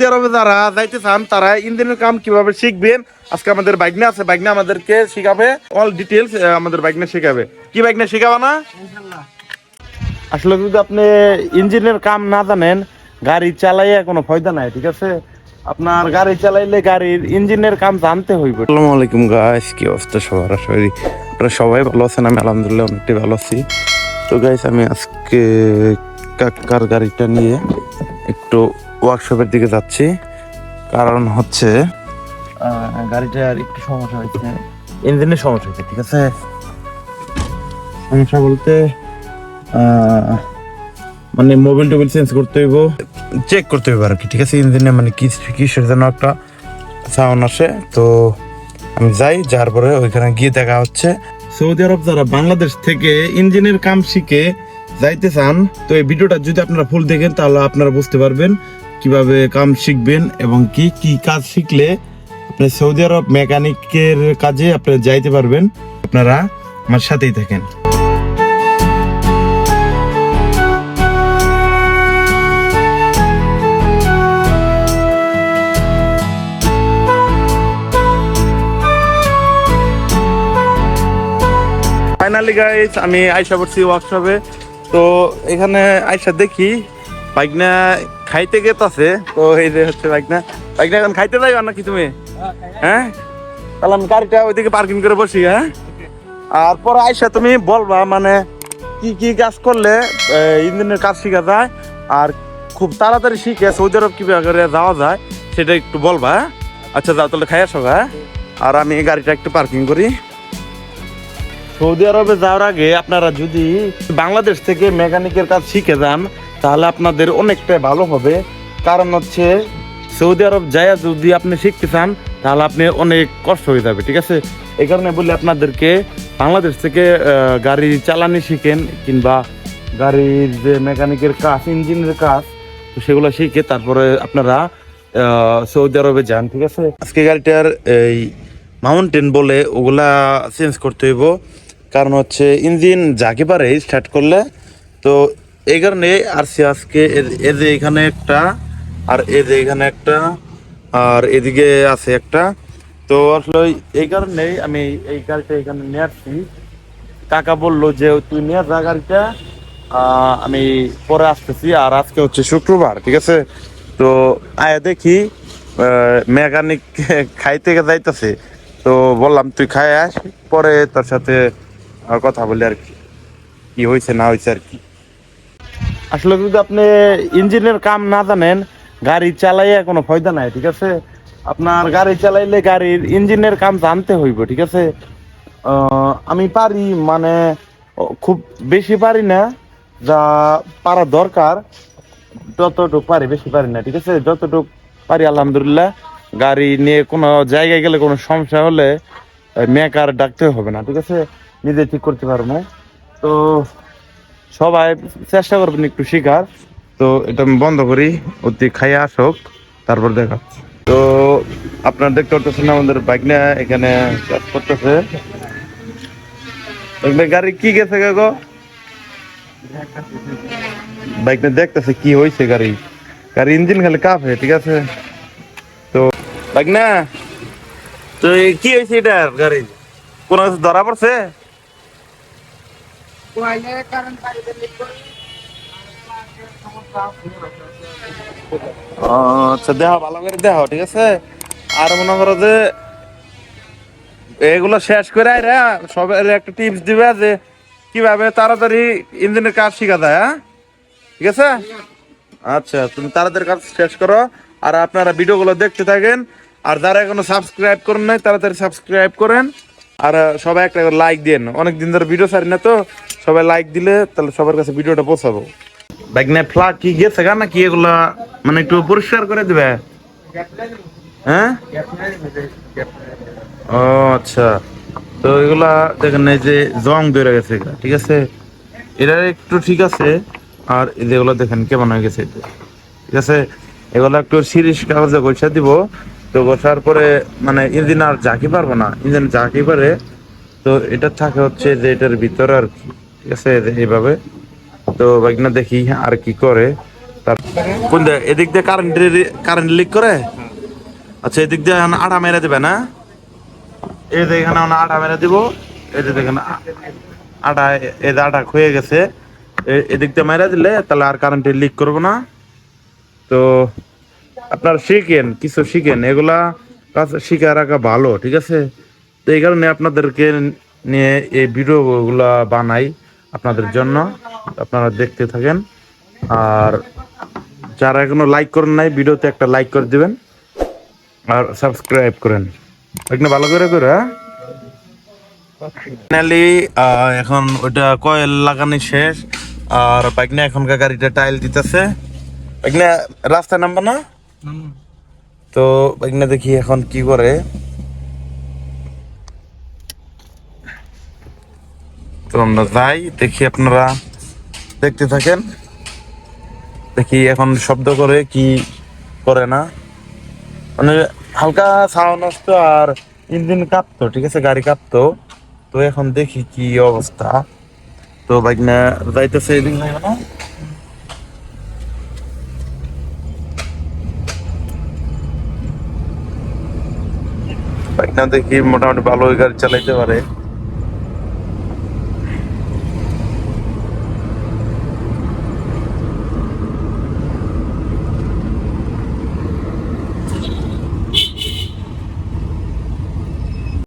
Saudi আরবে যারা যাইতে চান তারা ইঞ্জিনের কাম কীভাবে শিখবেন? আজকে আমাদের বাইকনা আছে বাইকনা আমাদেরকে শিখাবে। অল ডিটেলস আমাদের বাইকনা শিখাবে। কি বাইকনা শিখাবে না? আসলে যদি আপনি ইঞ্জিনের কাম না জানেন গাড়ি চালাইয়া কোনো ফায়দা নাই ঠিক আছে? আপনার গাড়ি চালাইলে গাড়ির ইঞ্জিনের কাম জানতে হইব। আসসালামু আলাইকুম গাইস কি অবস্থা সবার? করি আপনারা সবাই ভালো আছেন আমি আলহামদুলিল্লাহ অনেকটাই ভালো আছি। তো গাইস আমি আজকে কাকার গাড়িটা নিয়ে একটু ওয়ার্কশপের দিকে যাচ্ছি। কারণ হচ্ছে গাড়িটার একটু সমস্যা হয়েছে। ইঞ্জিনের সমস্যা হয়েছে, ঠিক আছে? সমস্যা বলতে মানে মোবাইল টোবিল চেঞ্জ করতে হইব। চেক করতে হইব আর কি, ঠিক আছে? ইঞ্জিনে মানে কি কিসের যেন একটা সাউন্ড আসে। তো আমি যাই যার পরে ওইখানে গিয়ে দেখা হচ্ছে। সৌদি আরব যারা বাংলাদেশ থেকে ইঞ্জিনের কাম শিখে যাইতে চান, তো এই ভিডিওটা যদি আপনারা ফুল দেখেন, তাহলে আপনারা বুঝতে পারবেন কীভাবে কাম শিখবেন এবং কি কি কাজ শিখলে আপনি সৌদি আরব মেকানিকের কাজে আপনি যাইতে পারবেন? আপনারা আমার সাথেই থাকেন। ফাইনালি গাইস আমি আয়সা করছি ওয়ার্কশপে তো এখানে আয়সা দেখি বাইকনা খাইতে গেতাছে, তো এই যে হচ্ছে বাইকনা বাইকনা এখন খাইতে যাইবা নাকি তুমি? হ্যাঁ? তাহলে আমি গাড়িটা ওইদিকে পার্কিং করে বসি হ্যাঁ? আর পরে আয়সা তুমি বলবা মানে কি কি কাজ করলে ইঞ্জিনের কাজ শেখা যায়, আর খুব তাড়াতাড়ি শিখে সৌদি আরব কীভাবে করে যাওয়া যায়, সেটা একটু বলবা হ্যাঁ? আচ্ছা যাও তাহলে খাই আসো হ্যাঁ? আর আমি গাড়িটা একটু পার্কিং করি। সৌদি আরবে যাওয়ার আগে আপনারা যদি বাংলাদেশ থেকে মেকানিকের কাজ শিখে যান তাহলে আপনাদের অনেকটাই ভালো হবে। কারণ হচ্ছে, সৌদি আরব যাইয়া যদি আপনি শিখতে চান, তাহলে আপনি অনেক কষ্ট হয়ে যাবে, ঠিক আছে? এই কারণে বলি আপনাদেরকে, বাংলাদেশ থেকে গাড়ি চালানি শিখেন, কিংবা গাড়ির যে মেকানিকের কাজ, ইঞ্জিনের কাজ সেগুলো শিখে তারপরে আপনারা সৌদি আরবে যান, ঠিক আছে? আজকে গাড়িটার এই মাউন্টেন বলে ওগুলা চেঞ্জ করতে হইব। কারণ হচ্ছে, ইঞ্জিন যাকে পারে স্টার্ট করলে, তো এই কারণে আর সে আজকে এ- যে এখানে একটা, আর এই যে এখানে একটা, আর এদিকে আছে একটা। তো আসলে এই কারণেই আমি এই গাড়িটা এখানে নিয়ে আসছি। কাকা বলল যে, তুই নিয়ে যা গাড়িটা আমি পরে আসতেছি। আর আজকে হচ্ছে শুক্রবার, ঠিক আছে? তো আয়া দেখি মেকানিক খাইতে যাইতেছে। তো বললাম, তুই খাই আস পরে তোর সাথে কথা বলি আর কি। কি হয়েছে না হয়েছে আর কি? আসলে যদি আপনি ইঞ্জিনের কাম না জানেন, গাড়ি চালাইয়া কোনো ফায়দা নাই, ঠিক আছে? আপনার গাড়ি চালাইলে গাড়ির ইঞ্জিনের কাম জানতে হইব, ঠিক আছে? আমি পারি মানে খুব বেশি পারি না, যা পারা দরকার, যতটুকু পারি বেশি পারি না, ঠিক আছে? যতটুকু পারি, আলহামদুলিল্লাহ, গাড়ি নিয়ে কোনো জায়গায় গেলে কোনো সমস্যা হলে মেকার ডাকতে হবে না, ঠিক আছে? নিজে ঠিক করতে পারব তো সবাই চেষ্টা করবেন একটু শিখার তো এটা আমি বন্ধ করি, অতি খাইয়ে আসুক, তারপর দেখা। তো আপনারা দেখতে পাচ্ছেন আমাদের বাইক নিয়ে এখানে করতেছে। গাড়ি কি গেছে গো বাইক নিয়ে দেখতেছে কি হয়েছে গাড়ি। গাড়ি ইঞ্জিন খালি কাপ কাঁপে ঠিক আছে? তো বাইক না তো কি হয়েছে এটা গাড়ি? কোনো ধরা পড়ছে? আচ্ছা দেহ, ভালো করে দেহ, ঠিক আছে? আর মনে করো যে এগুলো শেষ করে আইরা সবাই একটা টিপস দিবে যে কীভাবে তাড়াতাড়ি ইঞ্জিনের কাজ শিখা যায় হ্যাঁ? ঠিক আছে? আচ্ছা তুমি তাড়াতাড়ি কাজ শেষ করো। আর আপনারা ভিডিওগুলো দেখতে থাকেন। আর যারা এখনও সাবস্ক্রাইব করেন নাই, তাড়াতাড়ি সাবস্ক্রাইব করেন। আর সবাই একটা লাইক দেন। অনেক দিন ধরে ভিডিও ছাড়ি না তো, সবাই লাইক দিলে তাহলে সবার কাছে ভিডিওটা পৌঁছাবো। বাইক না ফ্লাগ কি গেছে গা নাকি এগুলা মানে একটু পরিষ্কার করে দিবে? হ্যাঁ? ও আচ্ছা। তো এগুলা দেখেন এই যে জং বেড়ে গেছে ঠিক আছে? এটা একটু ঠিক আছে, আর যেগুলো দেখেন কেমন হয়ে গেছে। ঠিক আছে? এগুলো একটু সিরিজ কাগজে গোছা দিব। তো বসার পরে মানে ইঞ্জিন আর জাকি পারব না। ইঞ্জিন জাকি পারে, তো এটা থাকে হচ্ছে যে এটার ভিতরে আর কি, ঠিক আছে এইভাবে। তো বাইকনা দেখি আর কি করে। তার- কোন দিকে এদিক দিয়ে কারেন্ট কারেন্ট লিক করে? আচ্ছা এদিক দিয়ে এখন আটা মেরে দেবে না? এই যে এখানে আটা মেরে দিব, এই যে দেখেন আটা এই যে আটা ক্ষয়ে গেছে। এদিক দিয়ে মেরে দিলে তাহলে আর কারেন্টে লিক করব না। তো আপনার শিখেন, কিছু শিখেন। এগুলা কাজ শিখে রাখা ভালো, ঠিক আছে? তো এই কারণে আপনাদেরকে নিয়ে এই ভিডিওগুলা বানাই আপনাদের জন্য, আপনারা দেখতে থাকেন। আর যারা এখনও লাইক করেন নাই, ভিডিওতে একটা লাইক করে দিবেন। আর সাবস্ক্রাইব করেন। এখানে ভালো করে করে হ্যাঁ? ফাইনালি এখন ওটা কয়েল লাগানো শেষ। আর বাইকনা এখনকার গাড়িটা টাইল দিতেছে। বাইকনা রাস্তায় নামবো না? তো বাইকনা দেখি এখন কি করে। তো আমরা যাই, দেখি আপনারা দেখতে থাকেন। দেখি এখন শব্দ করে কি করে না। মানে হালকা সাউন্ড আসতো আর ইঞ্জিন কাঁপতো, ঠিক আছে, গাড়ি কাঁপতো। তো এখন দেখি কি অবস্থা। তো বাইক না যাইতেছে এদিন না। বাইক থেকে মোটামুটি ভালোই গাড়ি চালাইতে পারে?